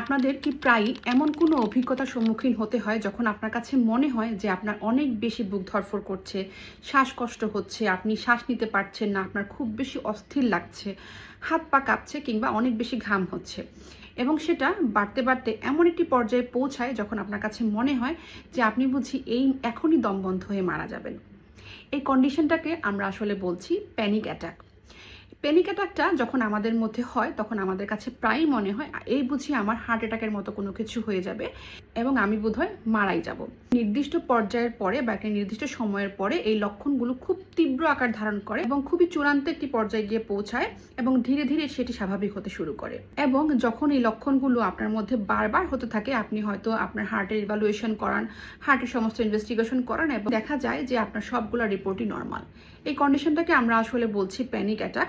আপনাদের কি প্রায়ই এমন কোনো অভিজ্ঞতার সম্মুখীন হতে হয় যখন আপনার কাছে মনে হয় যে আপনার অনেক বেশি বুক ধরফর করছে, শ্বাসকষ্ট হচ্ছে, আপনি শ্বাস নিতে পারছেন না, আপনার খুব বেশি অস্থির লাগছে, হাত পা কাঁপছে কিংবা অনেক বেশি ঘাম হচ্ছে? এবং সেটা বাড়তে বাড়তে এমন একটি পর্যায়ে পৌঁছায় যখন আপনার কাছে মনে হয় যে আপনি বুঝি এই এখনই দমবন্ধ হয়ে মারা যাবেন। এই কন্ডিশনটাকে আমরা আসলে বলছি প্যানিক অ্যাটাক প্যানিক অ্যাটাকটা যখন আমাদের মধ্যে হয়, তখন আমাদের কাছে প্রায়ই মনে হয় এই বুঝি আমার হার্ট অ্যাটাকের মতো কোনো কিছু হয়ে যাবে এবং আমি বোধহয় মারাই যাব। নির্দিষ্ট পর্যায়ের পরে বা একটা নির্দিষ্ট সময়ের পরে এই লক্ষণগুলো খুব তীব্র আকার ধারণ করে এবং খুবই চূড়ান্ত একটি পর্যায়ে গিয়ে পৌঁছায় এবং ধীরে ধীরে সেটি স্বাভাবিক হতে শুরু করে। এবং যখন এই লক্ষণগুলো আপনার মধ্যে বারবার হতে থাকে, আপনি হয়তো আপনার হার্টের ইভালুয়েশন করান হার্টের সমস্ত ইনভেস্টিগেশন করান এবং দেখা যায় যে আপনার সবগুলো রিপোর্টই নর্মাল এই কন্ডিশনটাকে আমরা আসলে বলছি প্যানিক অ্যাটাক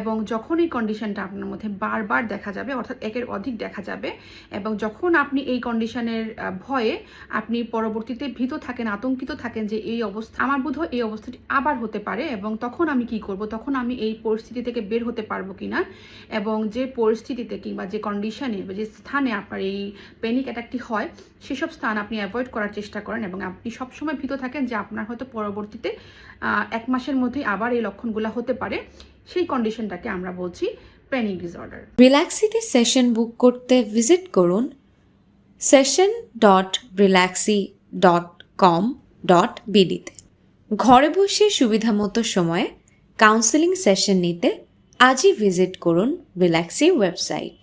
এবং যখন এই কন্ডিশনটা আপনার মধ্যে বারবার দেখা যাবে, অর্থাৎ একের অধিক দেখা যাবে, এবং যখন আপনি এই কন্ডিশনের ভয়ে আপনি পরবর্তীতে ভীত থাকেন, আতঙ্কিত থাকেন যে এই অবস্থা, আমার বোধ এই অবস্থাটি আবার হতে পারে, এবং তখন আমি কি করব? তখন আমি এই পরিস্থিতি থেকে বের হতে পারব কি না এবং যে পরিস্থিতিতে কিংবা যে কন্ডিশনে বা যে স্থানে আপনার এই প্যানিক অ্যাটাকটি হয়, সেসব স্থান আপনি অ্যাভয়েড করার চেষ্টা করেন, এবং আপনি সবসময় ভীত থাকেন যে আপনার হয়তো পরবর্তীতে এক মাসের মধ্যেই আবার এই লক্ষণগুলো হতে পারে। সেই কন্ডিশনটাকে আমরা বলছি প্যানিক ডিসঅর্ডার। রিল্যাক্সিতে সেশন বুক করতে ভিজিট করুন session dot Relaxy dot com dot বিডিতে ঘরে বসে সুবিধামতো সময়ে কাউন্সেলিং সেশন নিতে আজই ভিজিট করুন রিল্যাক্সি ওয়েবসাইট।